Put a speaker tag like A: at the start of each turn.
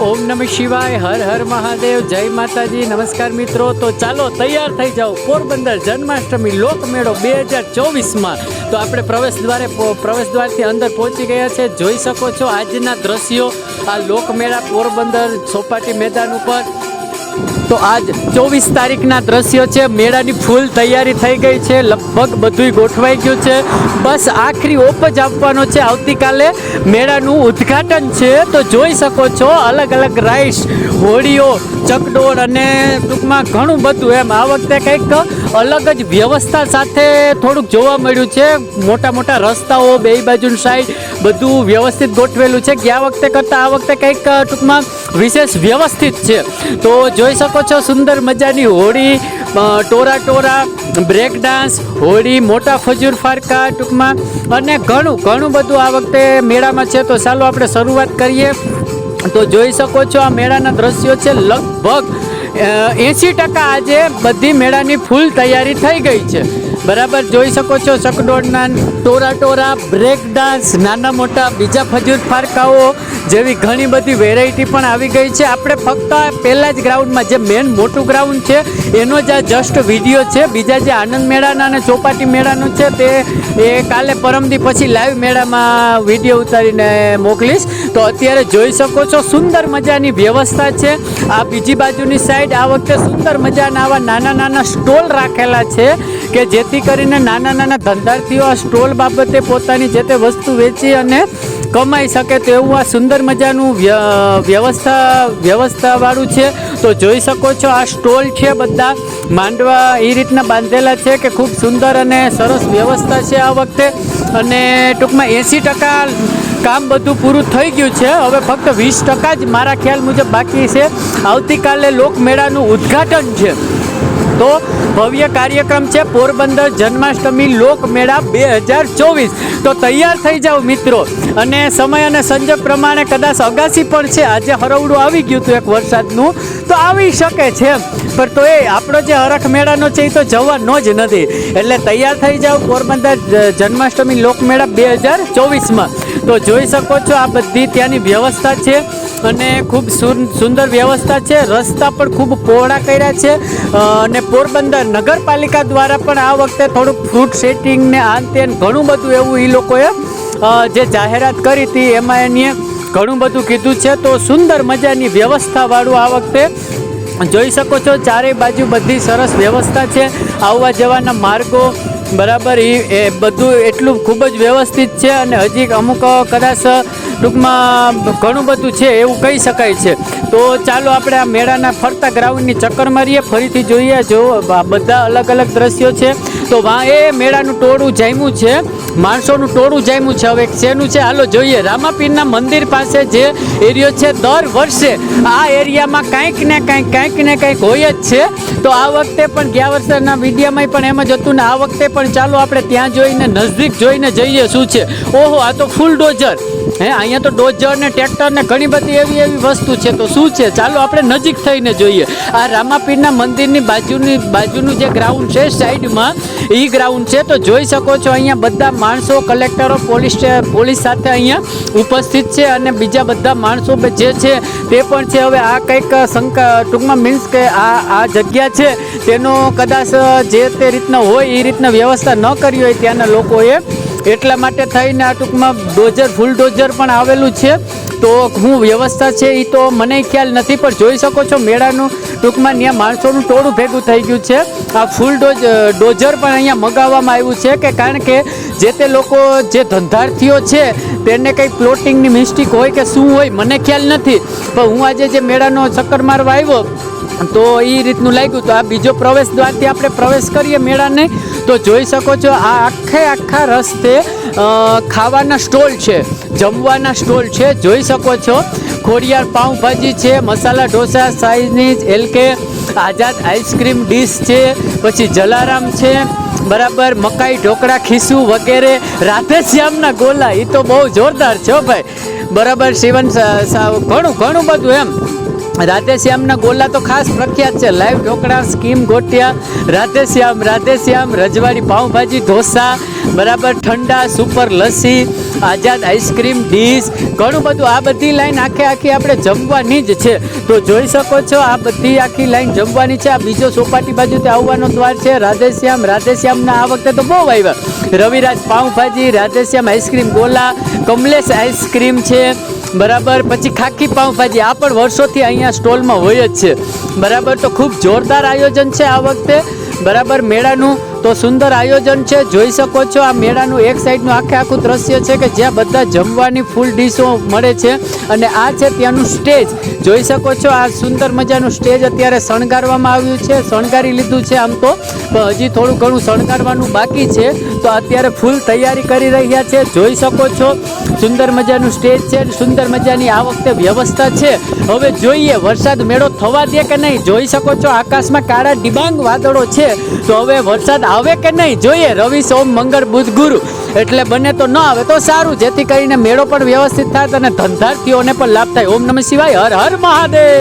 A: ઓમ નમ શિવાય, હર હર મહાદેવ, જય માતાજી, નમસ્કાર મિત્રો. તો ચાલો તૈયાર થઈ જાઓ પોરબંદર જન્માષ્ટમી લોકમેળો બે હજાર ચોવીસમાં. તો આપણે પ્રવેશ દ્વારે પ્રવેશ દ્વારથી અંદર પહોંચી ગયા છે. જોઈ શકો છો આજના દ્રશ્યો. આ લોકમેળા પોરબંદર ચોપાટી મેદાન ઉપર. તો આજ ચોવીસ તારીખના દ્રશ્યો છે. મેળાની ફૂલ તૈયારી થઈ ગઈ છે. લગભગ બધુંય ગોઠવાઈ ગયું છે. બસ આખરી ઓપ જ આપવાનો છે. આવતીકાલે મેળાનું ઉદ્ઘાટન છે. તો જોઈ શકો છો, અલગ અલગ રાઈસ હોડીઓ ચકડોળ અને ટૂંકમાં ઘણું બધું એમ. આ વખતે કંઈક અલગ જ વ્યવસ્થા સાથે થોડુંક જોવા મળ્યું છે. મોટા મોટા રસ્તાઓ, બે બાજુની સાઈડ બધું વ્યવસ્થિત ગોઠવેલું છે. ગયા વખતે કરતાં આ વખતે કંઈક ટૂંકમાં વિશેષ વ્યવસ્થિત છે. તો જોઈ શકો છો. સુંદર મજાની હોળી ટોરા ટોરા બ્રેક ડાન્સ, હોળી, મોટા ફજૂર ફારકા ટૂંકમાં, અને ઘણું ઘણું બધું આ વખતે મેળામાં છે. તો ચાલો આપણે શરૂઆત કરીએ. તો જોઈ શકો છો આ મેળાના દ્રશ્યો છે. લગભગ એંસી ટકા આજે બધી મેળાની ફૂલ તૈયારી થઈ ગઈ છે. બરાબર, જોઈ શકો છો ચકડોળના ટોરા ટોરા બ્રેક ડાન્સ નાના મોટા, બીજા ફજૂર ફારકાઓ જેવી ઘણી બધી વેરાયટી પણ આવી ગઈ છે. આપણે ફક્ત પહેલાં જ ગ્રાઉન્ડમાં જે મેન મોટું ગ્રાઉન્ડ છે, એનો જ આ જસ્ટ વીડિયો છે. બીજા જે આનંદ મેળાના અને ચોપાટી મેળાનું છે, તે એ કાલે પરમદી પછી લાઈવ મેળામાં વીડિયો ઉતારીને મોકલીશ. તો અત્યારે જોઈ શકો છો, સુંદર મજાની વ્યવસ્થા છે. આ બીજી બાજુની સાઈડ આ વખતે સુંદર મજાના આવા નાના નાના સ્ટોલ રાખેલા છે. કે જેથી કરીને નાના નાના ધંધાર્થીઓ આ સ્ટોલ બાબતે પોતાની જે તે વસ્તુ વેચી અને કમાઈ શકે તેવું આ સુંદર મજાનું વ્યવસ્થા, વ્યવસ્થાવાળું છે. તો જોઈ શકો છો આ સ્ટોલ છે બધા માંડવા એ રીતના બાંધેલા છે કે ખૂબ સુંદર અને સરસ વ્યવસ્થા છે આ વખતે. અને ટૂંકમાં એંસી ટકા કામ બધું પૂરું થઈ ગયું છે. હવે ફક્ત વીસ ટકા જ મારા ખ્યાલ મુજબ બાકી છે. આવતીકાલે લોકમેળાનું ઉદ્ઘાટન છે. તો ભવ્ય કાર્યક્રમ છે પોરબંદર જન્માષ્ટમી લોકમેળા બે હજાર ચોવીસ. તો તૈયાર થઈ જાઓ મિત્રો. અને સમય અને સંજોગ પ્રમાણે કદાચ અગાસી પણ છે. આજે હરવડું આવી ગયું હતું એક વરસાદનું. તો આવી શકે છે પણ તો એ આપણો જે હરખ મેળાનો છે એ તો જવાનો જ નથી. એટલે તૈયાર થઈ જાઓ પોરબંદર જન્માષ્ટમી લોકમેળા બે હજાર ચોવીસમાં. તો જોઈ શકો છો આ બધી ત્યાંની વ્યવસ્થા છે. અને ખૂબ સુંદર વ્યવસ્થા છે. રસ્તા પણ ખૂબ પહોળા કર્યા છે. અને પોરબંદર નગરપાલિકા દ્વારા પણ આ વખતે થોડુંક ફૂડ સેટિંગ ને આ તે ઘણું બધું એવું એ લોકોએ જે જાહેરાત કરી હતી એમાં એની ઘણું બધું કીધું છે. તો સુંદર મજાની વ્યવસ્થાવાળું આ વખતે જોઈ શકો છો. ચારેય બાજુ બધી સરસ વ્યવસ્થા છે. આવવા જવાના માર્ગો બરાબર એ બધું એટલું ખૂબ જ વ્યવસ્થિત છે. અને હજી અમુક કદાચ ટૂંકમાં ઘણું બધું છે, એવું કહી શકાય છે. તો ચાલો આપણે આ મેળાના ફરતા ગ્રાઉન્ડની ચક્કર મારીએ, ફરીથી જોઈએ જો બધા અલગ અલગ દ્રશ્યો છે. તો વા એ મેળાનું ટોળું જામ્યું છે. માણસોનું ટોળું જામ્યું છે. હવે શેનું છે? હાલો જોઈએ. રામાપીરના મંદિર પાસે જે એરિયો છે, દર વર્ષે આ એરિયામાં કાંઈક ને કાંઈક કાંઈક ને કાંઈક હોય જ છે. તો આ વખતે પણ ગયા વર્ષના મીડિયામાં પણ એમ જ હતું ને આ વખતે પણ ચાલો આપણે ત્યાં જોઈને, નજદીક જોઈને જઈએ શું છે. ઓહો, આ તો ફૂલ ડોઝર. હે, અહીંયા તો ડોઝર ને ટ્રેક્ટર ને ઘણી બધી એવી એવી વસ્તુ છે. તો શું છે? ચાલો આપણે નજીક થઈને જોઈએ. આ રામાપીરના મંદિરની બાજુની, બાજુનું જે ગ્રાઉન્ડ છે સાઈડમાં એ ગ્રાઉન્ડ છે. તો જોઈ શકો છો અહીંયા બધા માણસો કલેક્ટરો, પોલીસ પોલીસ સાથે અહીંયા ઉપસ્થિત છે અને બીજા બધા માણસો જે છે તે પણ છે. હવે આ કંઈક શંકા, ટૂંકમાં મીન્સ કે આ આ જગ્યા છે તેનો કદાચ જે તે રીતના હોય એ રીતના વ્યવસ્થા ન કરી હોય ત્યાંના લોકોએ. એટલા માટે થઈને આ ટૂંકમાં ડોઝર, ફૂલ ડોઝર પણ આવેલું છે. તો હું વ્યવસ્થા છે એ તો મને ખ્યાલ નથી, પણ જોઈ શકો છો મેળાનું ટૂંકમાં ત્યાં માણસોનું ટોળું ભેગું થઈ ગયું છે. આ ફૂલ ડોઝ ડોઝર પણ અહીંયા મગાવવામાં આવ્યું છે કે કારણ કે જે તે લોકો, જે ધંધાર્થીઓ છે તેને કંઈ પ્લોટિંગની મિસ્ટેક હોય કે શું હોય, મને ખ્યાલ નથી. પણ હું આજે જે મેળાનો ચક્કર મારવા આવ્યો તો એ રીતનું લાગ્યું તો આ બીજો પ્રવેશ દ્વારથી આપણે પ્રવેશ કરીએ મેળાને. તો જોઈ શકો છો આ આખે આખા રસ્તે ખાવાના સ્ટોલ છે, જમવાના સ્ટોલ છે. જોઈ શકો છો, ખોડિયાર પાઉંભાજી છે, masala dosa Chinese LK Azad ice cream dish છે, પછી જલારામ છે, બરાબર, મકાઈ ઢોકળા, ખીસું વગેરે રાધેશ્યામના ગોલા એ તો બહુ જોરદાર છે ભાઈ. બરાબર, શિવન ઘણું ઘણું બધું એમ. રાધેશ્યામના ગોલા તો ખાસ પ્રખ્યાત છે. લાઈવ ઢોકળા, સ્કીમ, ગોટિયા, રાધેશ્યામ રાધેશ્યામ, રજવાડી, પાઉંભાજી, ઢોસા, બરાબર, ઠંડા, super lassi, Azad ice cream, dish, ઘણું બધું. આ બધી લાઈન આખે આખી આપણે જમવાની જ છે. તો જોઈ શકો છો, આ બધી આખી લાઈન જમવાની છે. આ બીજો સોપાટી બાજુ તે આવવાનો દ્વાર છે. રાધેશ્યામ રાધેશ્યામના આ વખતે તો બહુ આવ્યા. રવિરાજ પાઉંભાજી, રાધેશ્યામ આઈસ્ક્રીમ, ગોલા, કમલેશ આઈસ્ક્રીમ છે. બરાબર. પછી ખાખી પાઉંભાજી, આ પણ વર્ષોથી અહીંયા સ્ટોલમાં હોય જ છે. બરાબર, તો ખૂબ જોરદાર આયોજન છે આ વખતે. બરાબર, મેળાનું તો સુંદર આયોજન છે, જોઈ શકો છો આ મેળાનું એક સાઈડનું આખે આખું દ્રશ્ય છે કે જ્યાં બધા જમવાની ફૂલ ડીશો મળે છે અને આ છે ત્યાંનું સ્ટેજ જોઈ શકો છો આ સુંદર મજાનું સ્ટેજ અત્યારે શણગારવામાં આવ્યું છે, શણગારી લીધું છે આમ તો. હજી થોડું ઘણું શણગારવાનું બાકી છે. તો અત્યારે ફૂલ તૈયારી કરી રહ્યા છે. જોઈ શકો છો સુંદર મજાનું સ્ટેજ છે સુંદર મજાની આ વખતે વ્યવસ્થા છે. હવે જોઈએ વરસાદ મેળો થવા દે કે નહીં? જોઈ શકો છો આકાશમાં કાળા ડિબાંગ વાદળો છે. તો હવે વરસાદ આવે કે નહીં? જોઈએ. રવિ, સોમ, મંગળ, બુધ, ગુરુ. એટલે બને તો ન આવે તો સારું. જેથી કરીને મેળો પણ વ્યવસ્થિત થાય અને ધંધાર્થીઓને પણ લાભ થાય. ઓમ નમઃ શિવાય. હર હર મહાદેવ.